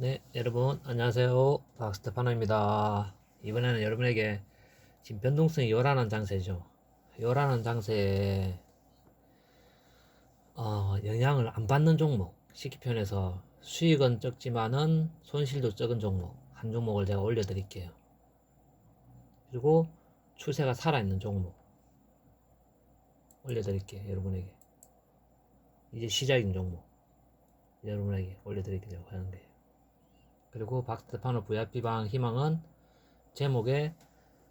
네, 여러분 안녕하세요. 박스테파노입니다. 이번에는 여러분에게 지금 변동성이 요란한 장세죠. 요란한 장세에 어, 영향을 안 받는 종목, 쉽게 표현해서 수익은 적지만은 손실도 적은 종목 한 종목을 제가 올려드릴게요. 그리고 추세가 살아있는 종목 올려드릴게요. 여러분에게 이제 시작인 종목 여러분에게 올려드리려고 하는 거예요. 그리고 박스테파노 VIP방 희망은 제목에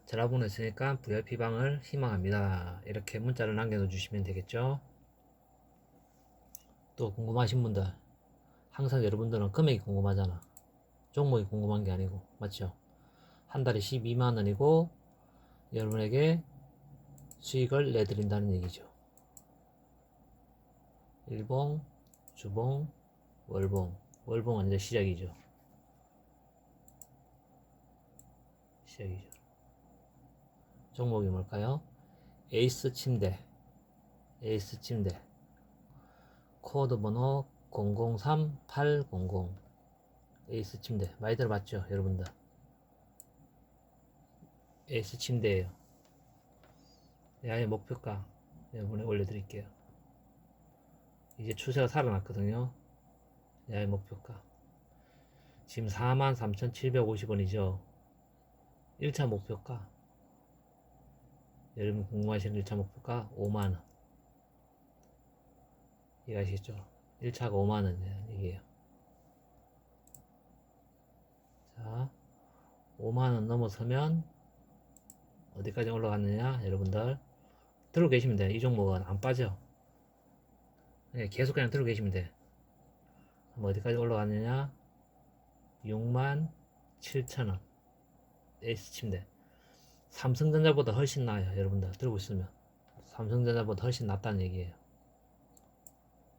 전화번호 있으니까 VIP방을 희망합니다. 이렇게 문자를 남겨주시면 되겠죠. 또 궁금하신 분들 항상 여러분들은 금액이 궁금하잖아. 종목이 궁금한 게 아니고 맞죠? 한 달에 12만 원이고 여러분에게 수익을 내드린다는 얘기죠. 일봉, 주봉, 월봉. 월봉은 이제 시작이죠. 시작이죠. 종목이 뭘까요? 에이스 침대. 에이스 침대. 코드 번호 003800. 에이스 침대. 많이 들어봤죠, 여러분들? 에이스 침대예요. 야의 목표가 여러분에 올려드릴게요. 이제 추세가 살아났거든요. 야의 목표가. 지금 43,750원이죠. 1차 목표가 여러분 궁금하시는 1차 목표가 5만원. 이해하시겠죠? 1차가 5만원 얘기예요 자 5만원 넘어서면 어디까지 올라갔느냐 여러분들? 들고 계시면 돼요. 이 종목은 안 빠져. 네, 계속 그냥 들고 계시면 돼 어디까지 올라갔느냐? 6만 7천원 에이스 침대. 삼성전자보다 훨씬 나아요 여러분들. 들고 있으면. 삼성전자보다 훨씬 낫다는 얘기예요.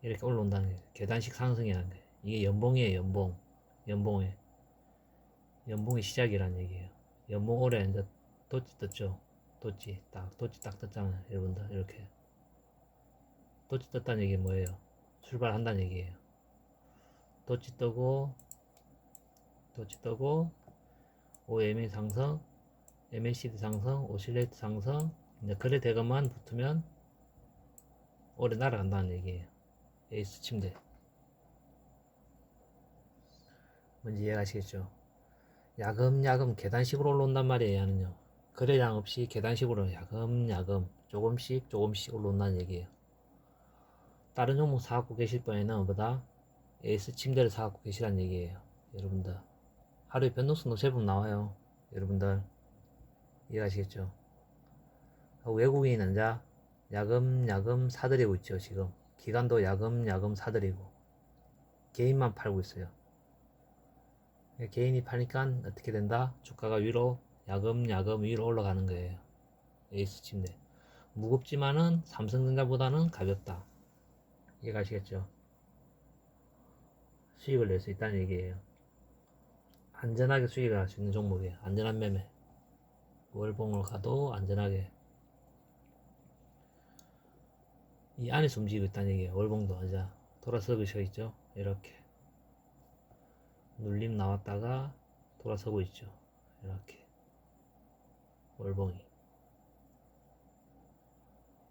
이렇게 올라온다는 게 계단식 상승이라는 게. 이게 연봉이에요 연봉. 연봉에 연봉의 시작이라는 얘기예요. 연봉 올해 이제 도치 떴죠? 도치 딱 도치 딱 떴잖아요 여러분들. 이렇게. 도치 떴다는 얘기 뭐예요? 출발한다는 얘기예요. 도치 떠고 도치 떠고 OMA 상승, MACD 상승, 오실레이트 상승, 이제 거래 대금만 붙으면 오래 날아간다는 얘기예요. 에이스 침대. 뭔지 이해가시겠죠? 야금야금 계단식으로 올라온단 말이에요, 얘는요. 거래량 없이 계단식으로 야금야금 조금씩 조금씩 올라온다는 얘기예요. 다른 종목 사갖고 계실 바에는 보다 에이스 침대를 사갖고 계시란 얘기예요. 여러분들. 하루에 변동성도 제법 나와요. 여러분들 이해하시겠죠? 외국인은 자 야금야금 사들이고 있죠. 지금 기관도 야금야금 사들이고 개인만 팔고 있어요. 개인이 파니까 어떻게 된다? 주가가 위로 야금야금 위로 올라가는 거예요. 에이스 침대 무겁지만은 삼성전자보다는 가볍다. 이해가시겠죠? 수익을 낼 수 있다는 얘기예요. 안전하게 수익을 할 수 있는 종목이에요. 안전한 매매. 월봉을 가도 안전하게 이 안에서 움직이고 있다는 얘기예요. 월봉도 맞아. 돌아서고 있죠. 이렇게 눌림 나왔다가 돌아서고 있죠. 이렇게 월봉이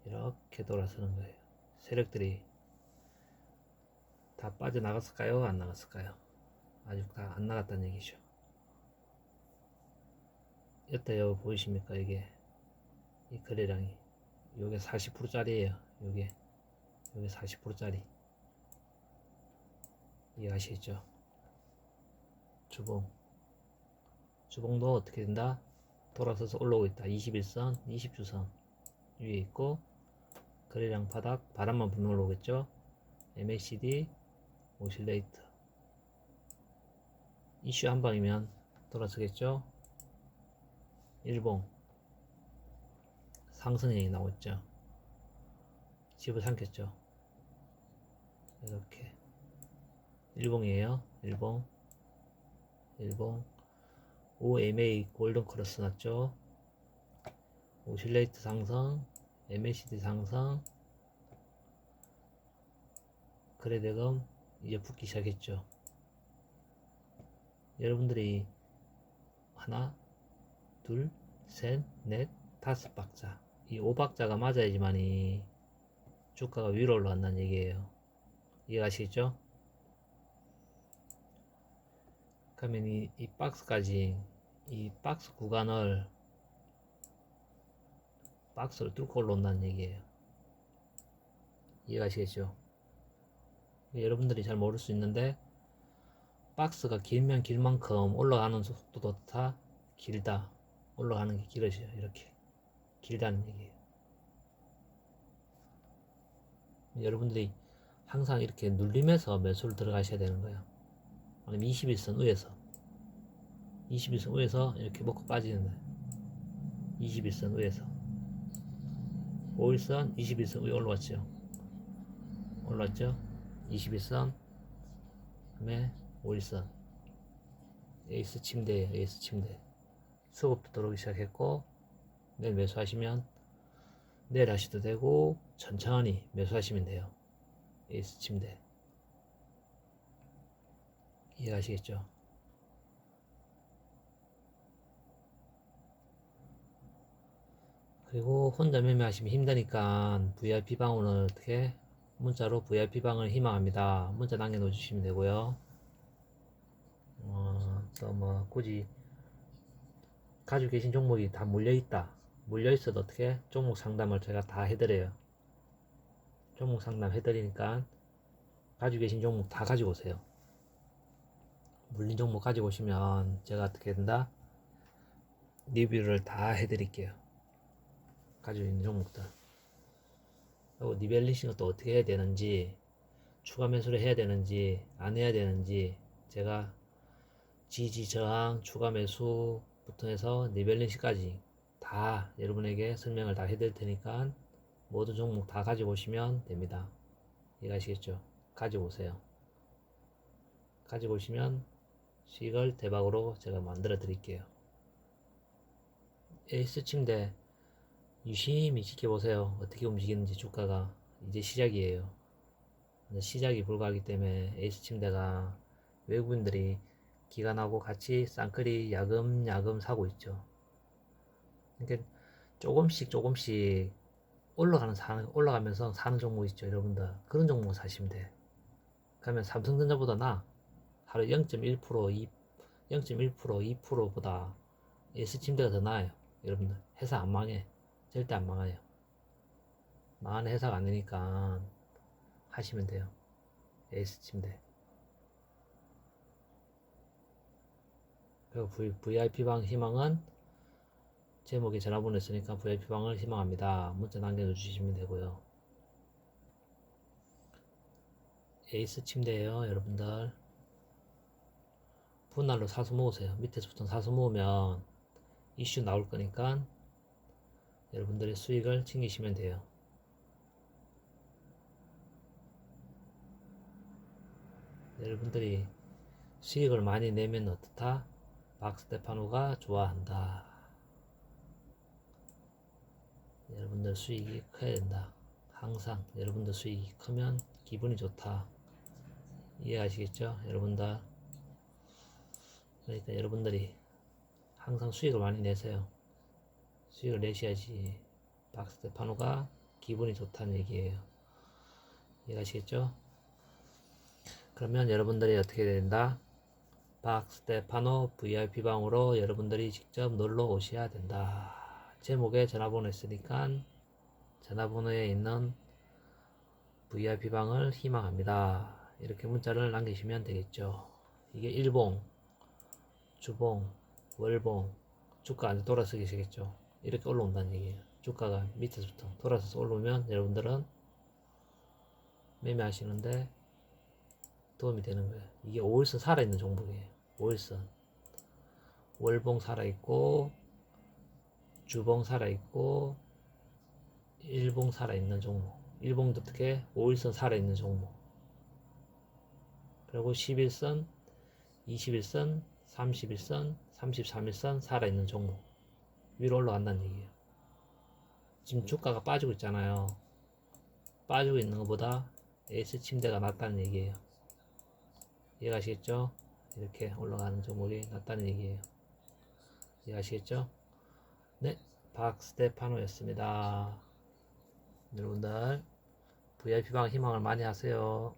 이렇게 돌아서는 거예요. 세력들이 다 빠져나갔을까요? 안 나갔을까요? 아직 다 안 나갔다는 얘기죠. 여태 여 보이십니까 이게 이 거래량이 요게 40%짜리예요. 요게 요게 40%짜리 이해하시겠죠? 주봉 주봉도 어떻게 된다? 돌아서서 올라오고 있다. 21선, 20주선 위에 있고 거래량 바닥 바람만 불면 올라오겠죠? MACD 오실레이트 이슈 한 방이면 돌아서겠죠? 일봉 상승이 나오죠. 집을 삼켰죠. 이렇게 일봉이에요. 일봉 일봉 OMA 골든 크로스 났죠. 오실레이트 상승 MACD 상승 거래대금 이제 붙기 시작했죠. 여러분들이 하나, 둘, 셋, 넷, 다섯 박자. 이 5박자가 맞아야지만이 주가가 위로 올라간다는 얘기예요. 이해가시겠죠? 그러면 이, 이 박스까지 이 박스 구간을 박스를 뚫고 올라온다는 얘기예요. 이해가시겠죠? 여러분들이 잘 모를 수 있는데 박스가 길면 길 만큼 올라가는 속도도 다 길다. 올라가는 게 길어져요. 이렇게 길다는 얘기예요. 여러분들이 항상 이렇게 눌리면서 매수를 들어가셔야 되는 거예요. 아니면 21선 위에서 21선 위에서 이렇게 먹고 빠지는 거예요. 21선 위에서 5일선 21선 위에 올라왔죠. 올라왔죠. 21선 그 다음에 5일선 에이스 침대예요. 에이스 침대 수급도 들어오기 시작했고 내일 매수하시면 내일 하셔도 되고 천천히 매수하시면 돼요. 에이스 침대 이해가시겠죠? 그리고 혼자 매매하시면 힘드니까 VIP 방을 어떻게 문자로 VIP 방을 희망합니다. 문자 남겨놓어 주시면 되고요. 뭐 굳이 가지고 계신 종목이 다 물려 있다. 물려 있어도 어떻게 종목 상담을 제가 다 해드려요. 종목 상담 해드리니까 가지고 계신 종목 다 가지고 오세요. 물린 종목 가지고 오시면 제가 어떻게 된다? 리뷰를 다 해드릴게요. 가지고 있는 종목들. 그리고 니벨리싱을 또 어떻게 해야 되는지, 추가 매수를 해야 되는지, 안 해야 되는지, 제가 지지 저항, 추가 매수부터 해서 니벨리싱까지 다 여러분에게 설명을 다 해드릴 테니까 모든 종목 다 가지고 오시면 됩니다. 이해가시겠죠? 가지고 오세요. 가지고 오시면 수익을 대박으로 제가 만들어 드릴게요. 에이스 침대 유심히 지켜보세요. 어떻게 움직이는지 주가가 이제 시작이에요. 시작이 불과하기 때문에 에이스 침대가 외국인들이 기관하고 같이 쌍끌이 야금야금 사고 있죠. 그러니까 조금씩 조금씩 올라가는 사는 올라가면서 사는 종목 있죠, 여러분들. 그런 종목 사시면 돼. 그러면 삼성전자보다 나 하루 0.1% 2 0.1% 2%보다 에이스 침대가 더 나아요. 여러분들 회사 안 망해. 절대 안 망해요. 망하는 회사가 아니니까 하시면 돼요. 에이스 침대. 그리고 VIP 방 희망은 제목에 전화번호 있으니까 VIP 방을 희망합니다. 문자 남겨주시면 되고요. 에이스 침대예요, 여러분들. 분할로 사서 모으세요. 밑에서부터 사서 모으면 이슈 나올 거니까 여러분들의 수익을 챙기시면 돼요. 여러분들이 수익을 많이 내면 어떻다? 박스테파노가 좋아한다. 여러분들 수익이 커야 된다. 항상 여러분들 수익이 크면 기분이 좋다. 이해하시겠죠? 여러분들. 그러니까 여러분들이 항상 수익을 많이 내세요. 수익을 내셔야지 박스테파노가 기분이 좋다는 얘기예요. 이해하시겠죠? 그러면 여러분들이 어떻게 된다? 박스테파노 VIP 방으로 여러분들이 직접 놀러 오셔야 된다. 제목에 전화번호 있으니까 전화번호에 있는 VIP 방을 희망합니다. 이렇게 문자를 남기시면 되겠죠. 이게 일봉, 주봉, 월봉, 주가 안 돌아서 계시겠죠. 이렇게 올라온다는 얘기예요. 주가가 밑에서부터 돌아서서 올라오면 여러분들은 매매하시는데 도움이 되는 거예요. 이게 5일선 살아있는 종목이에요. 5일선. 월봉 살아있고, 주봉 살아있고, 일봉 살아있는 종목. 일봉도 어떻게 5일선 살아있는 종목. 그리고 11선, 21선, 31선, 33일선 살아있는 종목. 위로 올라간다는 얘기예요. 지금 주가가 빠지고 있잖아요. 빠지고 있는 것보다 에이스 침대가 낫다는 얘기예요. 이해가시겠죠? 이렇게 올라가는 종목이 낫다는 얘기예요. 이해하시겠죠? 네, 박스테파노였습니다. 여러분들 VIP 방 희망을 많이 하세요.